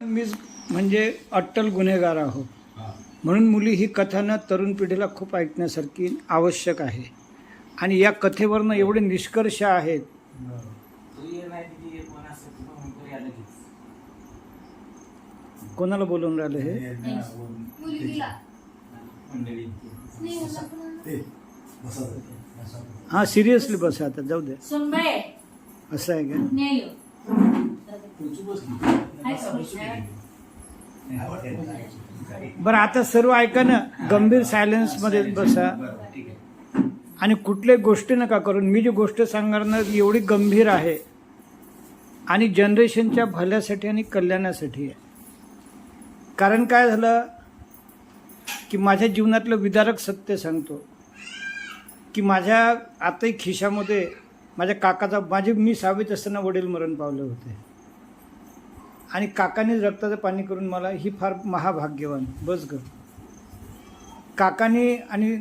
मी म्हणजे अट्टल गुन्हेगार आहो. म्हणून मुली ही कथानं तरुण पिढीला खूप ऐकण्यासारखी आवश्यक आहे. आणि या कथेवरनं एवढे निष्कर्ष आहेत. कोणाला बोलून राहिलं हे? हां सिरियसली बसा आता जाऊ दे. सुनबाई. असं आहे का? न्याय बरं आता सर्व ऐका ना. गंभीर सायलेन्समध्ये बसा. आणि कुठल्याही गोष्टी नका करून. मी जी गोष्ट सांगणार ना एवढी गंभीर आहे. आणि जनरेशनच्या भल्यासाठी आणि कल्याणासाठी आहे. कारण काय झालं? की माझ्या जीवनातलं विदारक सत्य सांगतो. की माझ्या आताही खिशामध्ये माझ्या काकाचा माझे मी सहावीत असताना वडील मरण पावले होते. आणि काकाने रक्ताचं पाणी करून मला ही फार महाभाग्यवान. बस ग. काकाने आणि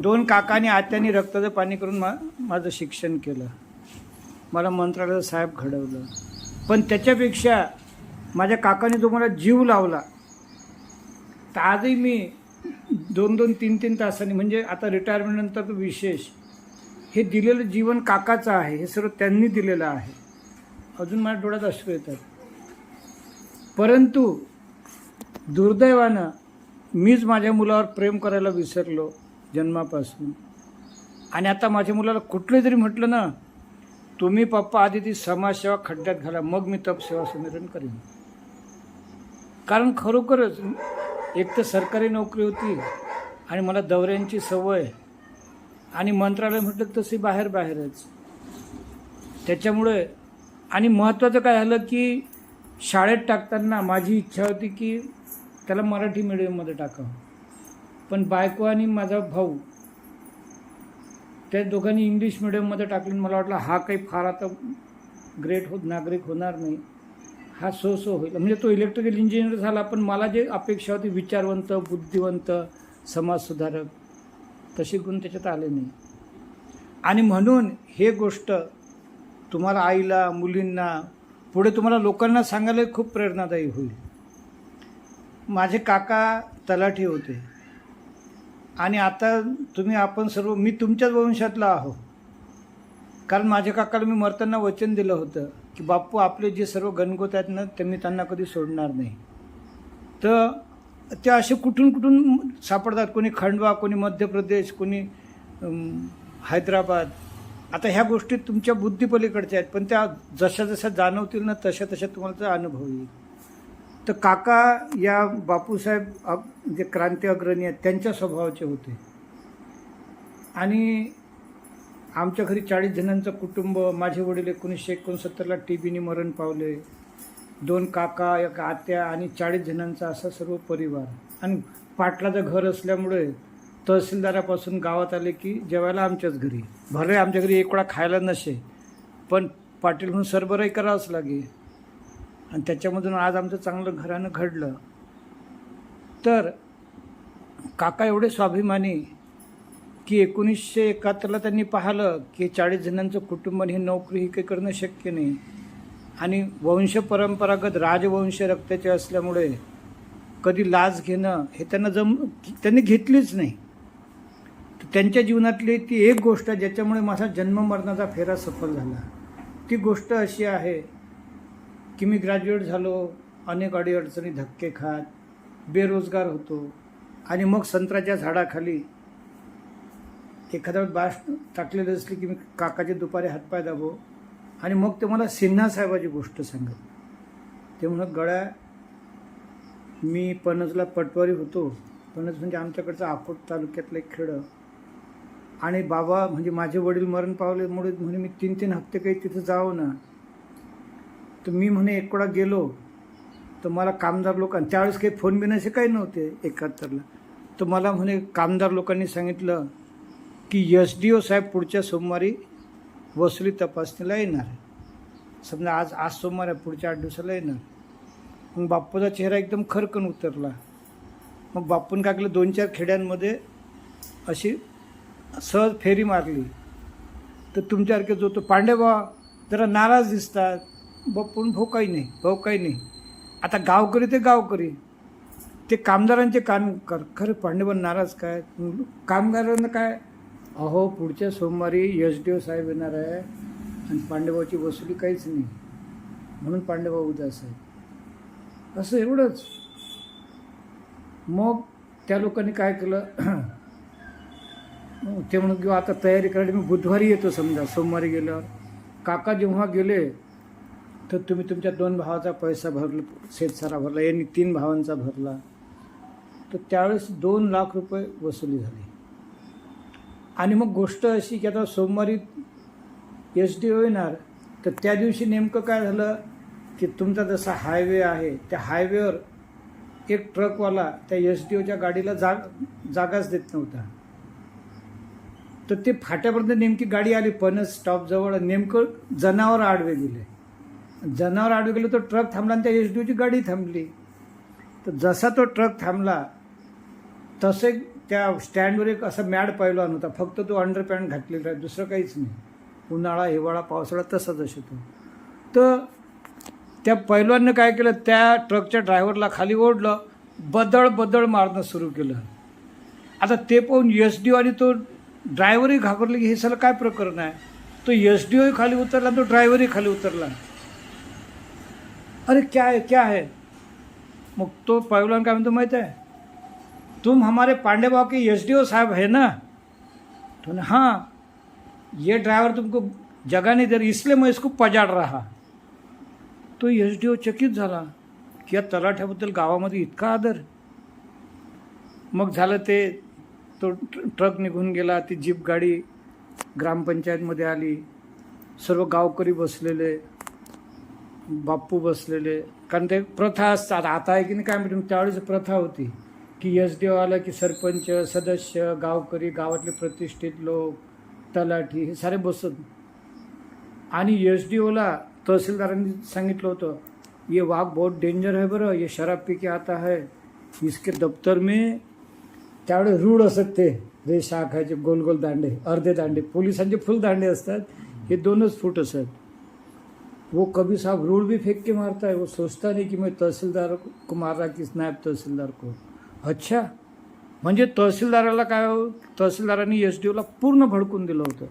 दोन काकाने आत्याने रक्ताचं पाणी करून मा माझं शिक्षण केलं. मला मंत्रालय साहेब घडवलं. पण त्याच्यापेक्षा माझ्या काकाने जो मला जीव लावला तर आजही मी दोन दोन तीन तीन तासांनी म्हणजे आता रिटायरमेंटनंतर तो विशेष हे दिलेलं जीवन काकाचं आहे हे सर्व त्यांनी दिलेलं आहे. अजून माझ्या डोळ्यात अश्रू येतात. परंतु दुर्दैवानं मीच माझ्या मुलावर प्रेम करायला विसरलो जन्मापासून. आणि आता माझ्या मुलाला कुठलं तरी म्हटलं ना तुम्ही पप्पा आधी ती समाजसेवा खड्ड्यात घाला मग मी तपसेवा संमेलन करेन. कारण खरोखरच एक तर सरकारी नोकरी होती आणि मला दौऱ्यांची सवय आणि मंत्रालय म्हटलं तसे बाहेर बाहेरच. त्याच्यामुळे आणि महत्त्वाचं काय झालं की शाळेत टाकताना माझी इच्छा होती की त्याला मराठी मिडियममध्ये टाकावं. पण बायको आणि माझा भाऊ त्या दोघांनी इंग्लिश मिडियममध्ये टाकलं मला वाटलं हा काही फार आता ग्रेट होत नागरिक होणार नाही. हा सो सो होईल. म्हणजे तो इलेक्ट्रिकल इंजिनियर झाला पण मला जे अपेक्षा होती विचारवंत बुद्धिवंत समाजसुधारक तशी गुण त्याच्यात आले नाही. आणि म्हणून हे गोष्ट तुम्हाला आईला मुलींना पुढे तुम्हाला लोकांना सांगायला खूप प्रेरणादायी होईल. माझे काका तलाठी होते. आणि आता तुम्ही आपण सर्व मी तुमच्याच वंशातला आहो. कारण माझ्या काकाला मी मरताना वचन दिलं होतं की बाप्पू आपले जे सर्व गणगोत आहेत ना ते मी त्यांना कधी सोडणार नाही. तर ते असे कुठून कुठून सापडतात? कोणी खंडवा कोणी मध्य प्रदेश कोणी हैदराबाद आता ह्या गोष्टी तुमच्या बुद्धीपलीकडच्या आहेत पण त्या जशा जशा जाणवतील ना तशा तशा तुम्हाला त्याचा अनुभव येईल. तर काका या बापूसाहेब जे क्रांती अग्रणी आहेत त्यांच्या स्वभावाचे होते. आणि आमच्या घरी चाळीस जणांचं कुटुंब माझे वडील एकोणीसशे एकोणसत्तरला टी बीने मरण पावले. दोन काका एक आत्या आणि चाळीस जणांचा असा सर्व परिवार. आणि पाटलाचं घर असल्यामुळे तहसीलदारापासून गावात आले की जेवायला आमच्याच घरी. भले आमच्या घरी एक खायला नसे पण पाटील म्हणून सरबराई करावंच लागे आणि त्याच्यामधून आज आमचं चांगलं घरानं घडलं. तर काका एवढे स्वाभिमानी की एकोणीसशे एकाहत्तरला त्यांनी पाहिलं की चाळीस जणांचं कुटुंब ही नोकरी ही काही करणं शक्य नाही. आणि वंश परंपरागत राजवंश रक्ताचे असल्यामुळे कधी लाच घेणं हे त्यांना जम त्यांनी घेतलीच नाही. त्यांच्या जीवनातली ती एक गोष्ट आहे ज्याच्यामुळे माझा जन्म मरणाचा फेरा सफल झाला. ती गोष्ट अशी आहे की मी ग्रॅज्युएट झालो अनेक अडीअडचणी धक्के खात बेरोजगार होतो आणि मग संत्र्याच्या झाडाखाली एखाद्या वेळेस बाश टाकलेली असली की मी काकाचे दुपारी हातपाय दाबो आणि मग ते मला सिन्हा साहेबाची गोष्ट सांगत ते म्हणत गळ्या मी पणजला पटवारी होतो. पणज म्हणजे आमच्याकडचं आकोट तालुक्यातलं एक खेडं. आणि बाबा म्हणजे माझे वडील मरण पावल्यामुळे म्हणे मी तीन तीन हप्ते काही तिथं जावं ना. तर मी म्हणे एकवडा गेलो तर मला कामदार लोकांनी त्यावेळेस काही फोन बिन असे काही नव्हते एकाहत्तरला. तर मला म्हणे कामदार लोकांनी सांगितलं की एस डी ओ साहेब पुढच्या सोमवारी वसुली तपासणीला येणार समजा आज आज सोमवार आहे पुढच्या आठ दिवसाला येणार मग बाप्पूचा चेहरा एकदम खरकन उतरला. मग बाप्पून काय केलं दोन चार खेड्यांमध्ये अशी सहज फेरी मारली. तर तुमच्यासारखे जो तो पांडेबा जरा नाराज दिसतात. बाप्पून भाऊ काही नाही भाऊ काही नाही. आता गावकरी ते गावकरी. ते कामगारांचे काम कर. खरं पांडेबा नाराज काय? कामगारांना काय? अहो पुढच्या सोमवारी एस डी ओ साहेब येणार आहे आणि पांडेबाची वसुली काहीच नाही. म्हणून पांडेबा उदास आहे असं एवढंच. मग त्या लोकांनी काय केलं? ते म्हणून किंवा आता तयारी करायला मी बुधवारी येतो समजा सोमवारी गेल्यावर. काका जेव्हा गेले तर तुम्ही तुमच्या दोन भावाचा पैसा भरला शेतसारा भरला यांनी तीन भावांचा भरला. तर त्यावेळेस दोन लाख रुपये वसुली झाली. आणि मग गोष्ट अशी की आता सोमवारी एस डी ओ येणार तर त्या दिवशी नेमकं काय झालं की तुमचा जसा हायवे आहे त्या हायवेवर एक ट्रकवाला त्या एस डी ओच्या गाडीला जाग जागाच देत नव्हता. तर ते फाट्यापर्यंत नेमकी गाडी आली पणस स्टॉपजवळ नेमकं जनावर आडवे गेले. जनावर आडवे गेले तो ट्रक थांबला आणि त्या एस डी ओची गाडी थांबली. तर जसा तो ट्रक थांबला तसे त्या स्टँडवर एक असा मॅड पैलवान होता. फक्त तो अंडरपॅन्ट घातलेला आहे दुसरं काहीच नाही. उन्हाळा हिवाळा पावसाळा तसाच असतो तो. तर त्या पैलवाननं काय केलं त्या ट्रकच्या ड्रायव्हरला खाली ओढलं बदळ बदळ मारणं सुरू केलं. आता ते पाहून एस डी आणि तो ड्रायव्हरही घाबरले की हे सगळं काय प्रकरण आहे? तो एस डी ओही खाली उतरला तो ड्रायव्हरही खाली उतरला. अरे क्या है क्या है मग तो पैलवान काय म्हणतो माहीत आहे? तुम हमारे पांडे बाबा के एस डी ओ साहब है ना? तो हां हाँ ये ड्राइवर तुमको जगह नहीं दे रही इसलिए मैं इसको पजाड रहा. तो एस डी ओ चकित झाला की या तलाठ्याबद्दल गावामध्ये इतका आदर. मग झालं ते तो ट्र- ट्रक निघून गेला ती जीप गाडी ग्रामपंचायतमध्ये आली. सर्व गावकरी बसलेले बाप्पू बसलेले. कारण ते प्रथा असतात. आता आहे की नाही काय माहिती त्यावेळेस प्रथा होती की एस डी ओ आलं की सरपंच सदस्य गावकरी गावातले प्रतिष्ठित लोक तलाठी हे सारे बसत. आणि एस डी ओला तहसीलदारांनी सांगितलं होतं ये वाघ बहुत डेंजर है बरं ये शराब पी के आता है इसके दफ्तर में त्यावेळेस रूढ असत ते. जे शाखाचे गोल गोल दांडे अर्धे दांडे पोलिसांचे फुल दांडे असतात हे दोनच फूट असत. वो कभी साहब रूल भी फेंक के मारता है वो सोचता नहीं कि मैं तहसीलदार को मार रहा की नायब तहसीलदार को? अच्छा म्हणजे तहसीलदाराला काय हो? तहसीलदारांनी एस डी ओला पूर्ण भडकून दिलं होतं.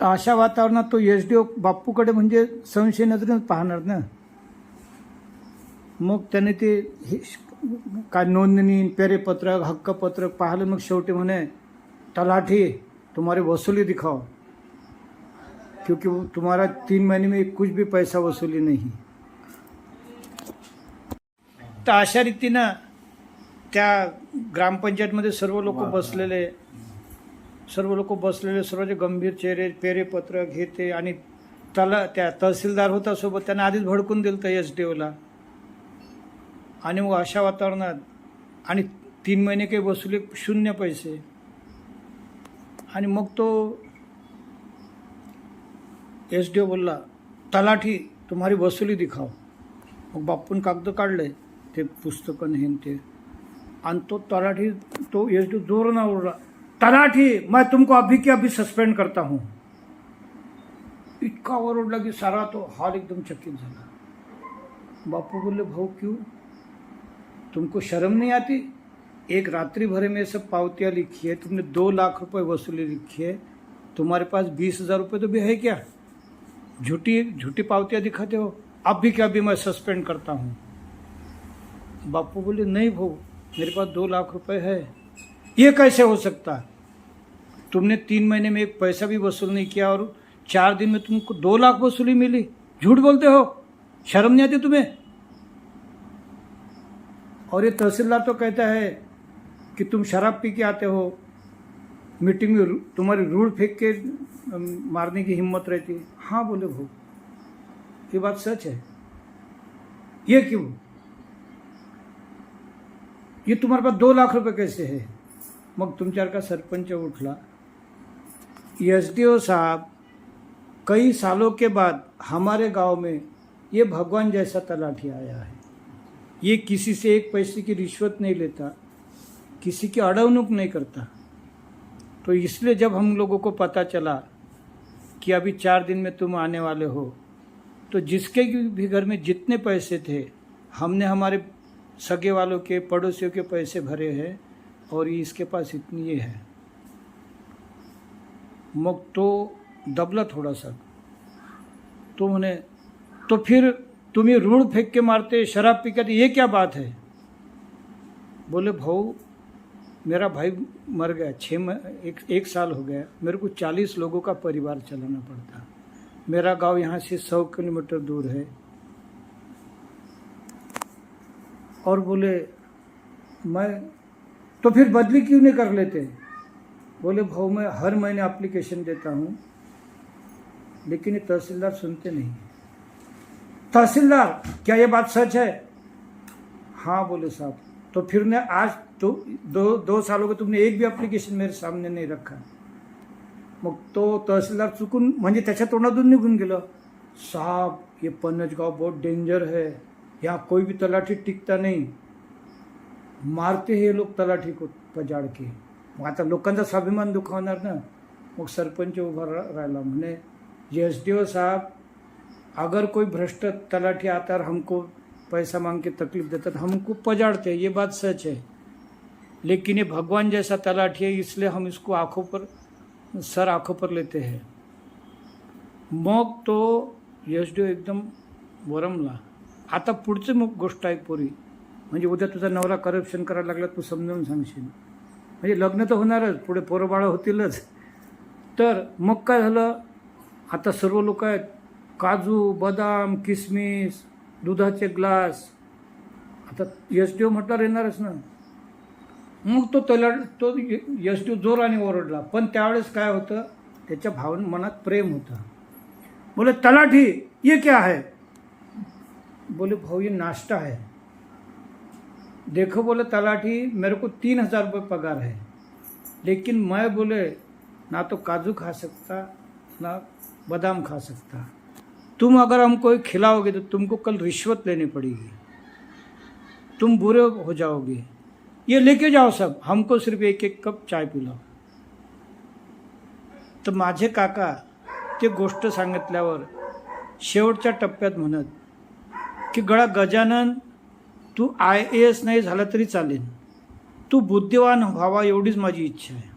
तर अशा वातावरणात तो एस डी ओ बाप्पूकडे म्हणजे संशय नजरेनं पाहणार ना. मग त्याने ते हे काय नोंदणी पेरेपत्रक हक्कपत्रक पाहिलं मग शेवटी म्हणे तलाठी तुम्हारी वसुली दिखाओ. क्योंकि तुम्हारा तीन महीने में कुछ भी पैसा वसुली नहीं। तर अशा रीतीनं त्या ग्रामपंचायतमध्ये सर्व लोक बसलेले सर्व लोक बसलेले सर्व जे गंभीर चेहरे पेरेपत्रक हे ते आणि तला त्या तहसीलदार होता सोबत त्यांना आधीच भडकून दिलं तर एस डी ओला आणि मग अशा वातावरणात आणि तीन महिने काही वसुली शून्य पैसे. आणि मग तो एस डी ओ बोलला तलाठी तुम्हारी वसुली दिखाओ. मग बापून कागद काढले ते पुस्तकं हे ते. आणि तो तलाठी तो एस डी जोर ना उरला तलाठी मैं तुमको अभी की अभी सस्पेंड करता हूँ. इतका ओरडला की सारा तो हाल एकदम चकित झाला. बापू बोलले भाऊ क्यू? तुमको शर्म नहीं आती? एक रात्रि भर में सब पावतियाँ लिखी है, तुमने दो लाख रुपए वसूली लिखी है, तुम्हारे पास बीस हज़ार रुपये तो भी है क्या? झूठी झूठी पावतियाँ दिखाते हो? अब भी क्या अभी मैं सस्पेंड करता हूँ? बापू बोले, नहीं भो, मेरे पास दो लाख रुपए है। ये कैसे हो सकता? तुमने तीन महीने में एक पैसा भी वसूल नहीं किया और चार दिन में तुमको दो लाख वसूली मिली। झूठ बोलते हो? शर्म नहीं आती तुम्हें? और ये तहसीलदार तो कहता है कि तुम शराब पी के आते हो, मीटिंग में तुम्हारी रूढ़ फेंक के मारने की हिम्मत रहती है। हाँ बोले भाऊ ये बात सच है। ये क्यों? ये तुम्हारे पास दो लाख रुपए कैसे है? मग तुमच्यावर का सरपंच उठला। एस डी ओ साहब, कई सालों के बाद हमारे गाँव में ये भगवान जैसा तलाठी आया है। ये किसी से एक पैसे की रिश्वत नहीं लेता, किसी की अड़वनुक नहीं करता। तो इसलिए जब हम लोगों को पता चला कि अभी चार दिन में तुम आने वाले हो तो जिसके भी घर में जितने पैसे थे, हमने हमारे सगे वालों के, पड़ोसियों के पैसे भरे हैं और ये इसके पास इतनी ये है। मग तो दबला थोड़ा सा। तो उन्हें तो फिर तुम्हें रूढ़ फेंक के मारते, शराब पी के ये क्या बात है? बोले भाऊ मेरा भाई मर गया छः एक एक साल हो गया, मेरे को चालीस लोगों का परिवार चलाना पड़ता। मेरा गाँव यहाँ से सौ किलोमीटर दूर है। और बोले, मैं तो फिर बदली क्यों नहीं कर लेते? बोले भाऊ मैं हर महीने एप्लीकेशन देता हूँ, लेकिन ये तहसीलदार सुनते नहीं। तहसीलदार क्या ये बात सच है? हाँ बोले साहब। तो फिर ने आज तो दो दो सालों को तुमने एक भी अप्लिकेशन मेरे सामने नाही रखा। मग तो तहसीलदार चुकून म्हणजे त्याच्या तोंडातून निघून गेलं। साहब ये पन्नजगाव बहुत डेंजर है। यहाँ कोई भी तलाठी टिकता नहीं। मारते हे लोक तलाठी को पजाड के। मग आता लोकांचा स्वाभिमान दुखावणार ना। मग सरपंच उभा रा- राहिला म्हणे एस डी ओ साहब अगर कोई भ्रष्ट तलाठी आता और हमको पैसा मांग के तकलीफ देता तो हमको पजाड़ते हैं, ये बात सच है। लेकिन ये भगवान जैसा तलाठी है इसलिए हम इसको आंखों पर सर आंखों पर लेते हैं। मग तो यश एकदम वरमला आता पुढचं मग गोष्ट आहे पोरी। म्हणजे उद्या तुझा नवरा करप्शन करायला लागला तू समजावून सांगशील। म्हणजे लग्न तर होणारच पुढे पोरबाळं होतीलच। तर मग काय झालं? आता सर्व लोक आहेत काजू बदाम किसमिस दुधाचे ग्लास. आता यश ओ म्हटल्यावर येणारच ना. मग तो त्याला तो यश ओ जोराने ओरडला. पण त्यावेळेस काय होतं? त्याच्या भावन मनात प्रेम होतं. बोले तलाठी ये क्या है? बोले भाऊ ये नाश्ता है. देखो बोले तलाठी मेरे को तीन हजार रुपये पगार है. लेकिन मैं बोले ना तो काजू खा सकता ना बादाम खा सकता. तुम अगर हमको खिलाओगे तो तुमको कल रिश्वत लेनी पड़ेगी। तुम बुरे हो जाओगे। ये लेके जाओ सब। हमको सिर्फ एक एक कप चाय पिलाओ। तर माझे काका ते गोष्ट सांगितल्यावर शेवटच्या टप्प्यात म्हणत की गळा गजानन तू आय ए एस नाही झाला तरी चालेल. तू बुद्धिवान व्हावा एवढीच माझी इच्छा आहे.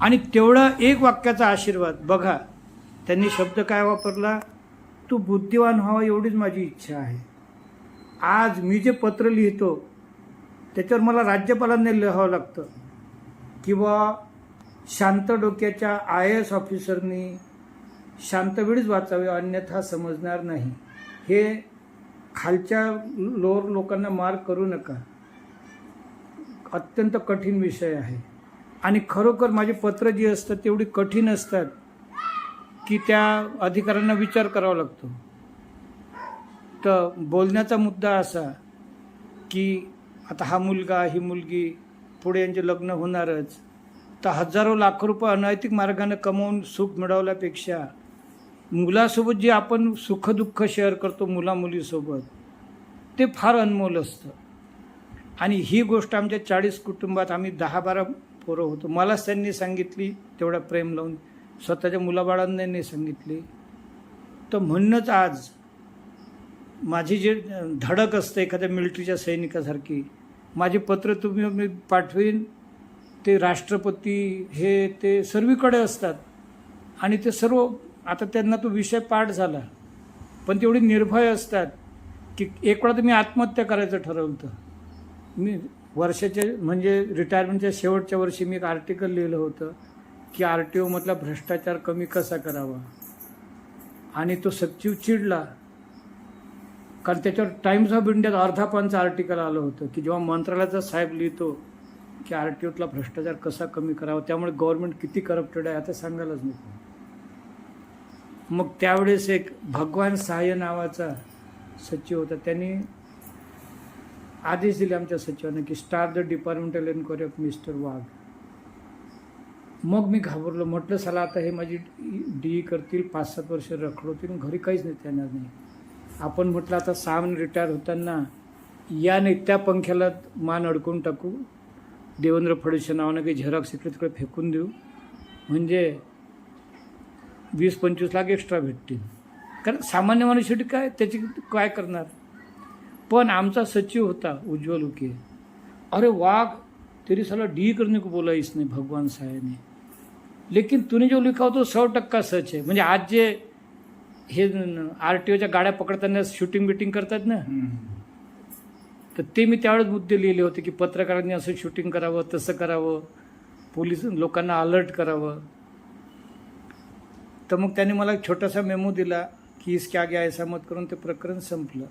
आणि तेवढा एक वाक्याचा आशीर्वाद. बघा त्यांनी शब्द काय वापरला? तू बुद्धिवान व्हावा एवढीच माझी इच्छा आहे. आज मी जे पत्र लिहितो त्याच्यावर मला राज्यपालांनी लिहावं लागतं. किंवा शांत डोक्याच्या आय एस ऑफिसरनी शांत वेळीच वाचावे अन्यथा समजणार नाही. हे खालच्या लोअर लोकांना मार करू नका. अत्यंत कठीण विषय आहे. आणि खरोखर माझे पत्र जी असतात तेवढी कठीण असतात. की त्या अधिकाऱ्यांना विचार करावा लागतो. तर बोलण्याचा मुद्दा असा की आता हा मुलगा ही मुलगी पुढे यांचे लग्न होणारच. तर हजारो लाखो रुपये अनैतिक मार्गाने कमवून सुख मिळवल्यापेक्षा मुलासोबत जे आपण सुखदुःख शेअर करतो मुलामुलीसोबत ते फार अनमोल असतं. आणि ही गोष्ट आमच्या चाळीस कुटुंबात आम्ही दहा बारा पोरं होतो. मलाच त्यांनी सांगितली तेवढा प्रेम लावून स्वतःच्या मुलाबाळांना नाही सांगितली. तर म्हणूनच आज माझी जे धडक असते एखाद्या मिलिटरीच्या सैनिकासारखी माझे पत्र तुम्ही मी पाठवीन ते राष्ट्रपती हे ते सर्वीकडे असतात. आणि ते सर्व आता त्यांना तो विषय पाठ झाला. पण तेवढी निर्भय असतात की एक वेळा तर मी आत्महत्या करायचं ठरवलं. होतं मी वर्षाच्या म्हणजे रिटायरमेंटच्या शेवटच्या वर्षी मी एक आर्टिकल लिहिलं होतं. की आर टी ओमधला भ्रष्टाचार कमी कसा करावा? आणि तो सचिव चिडला. कारण त्याच्यावर टाईम्स ऑफ इंडियात अर्धा पानचं आर्टिकल आलं होतं की जेव्हा मंत्रालयाचा साहेब लिहितो की आर टी ओतला भ्रष्टाचार कसा कमी करावा त्यामुळे गव्हर्नमेंट किती करप्टेड आहे आता सांगायलाच नको. मग त्यावेळेस एक भगवान सहाय्य नावाचा सचिव होता. त्यांनी आदेश दिले आमच्या सचिवांना की start the departmental enquiry of mister Wagh मग मी घाबरलो. म्हटलं चला आता हे माझी डी करतील पाच सात वर्ष रखडवतील घरी काहीच नाही येणार नाही. आपण म्हटलं आता सहा महिने रिटायर होताना या नेत्या त्या पंख्याला मान अडकून टाकू. देवेंद्र फडणवीसच्या नावानं काही झेरॉक्स इकडे तिकडे फेकून देऊ. म्हणजे वीस पंचवीस लाख एक्स्ट्रा भेटतील. कारण सामान्य माणूस शेवटी काय त्याची काय करणार? पण आमचा सचिव होता उज्ज्वल उके. अरे वाघ तरी सला डी करणे को नाही भगवान साय लेकिन तूने जो लिखा हो तो सौ टक्का सच आहे म्हणजे आज जे हे आर टी ओच्या गाड्या पकडताना शूटिंग बिटिंग करतात ना तर ते मी त्यावेळेस मुद्दे लिहिले होते की पत्रकारांनी असं शूटिंग करावं तसं करावं पोलीस लोकांना अलर्ट करावं. तर मग त्याने मला एक छोटासा मेमो दिला की इसके आगे ऐसा मत करून ते प्रकरण संपलं.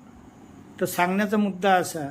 तर सांगण्याचा मुद्दा असा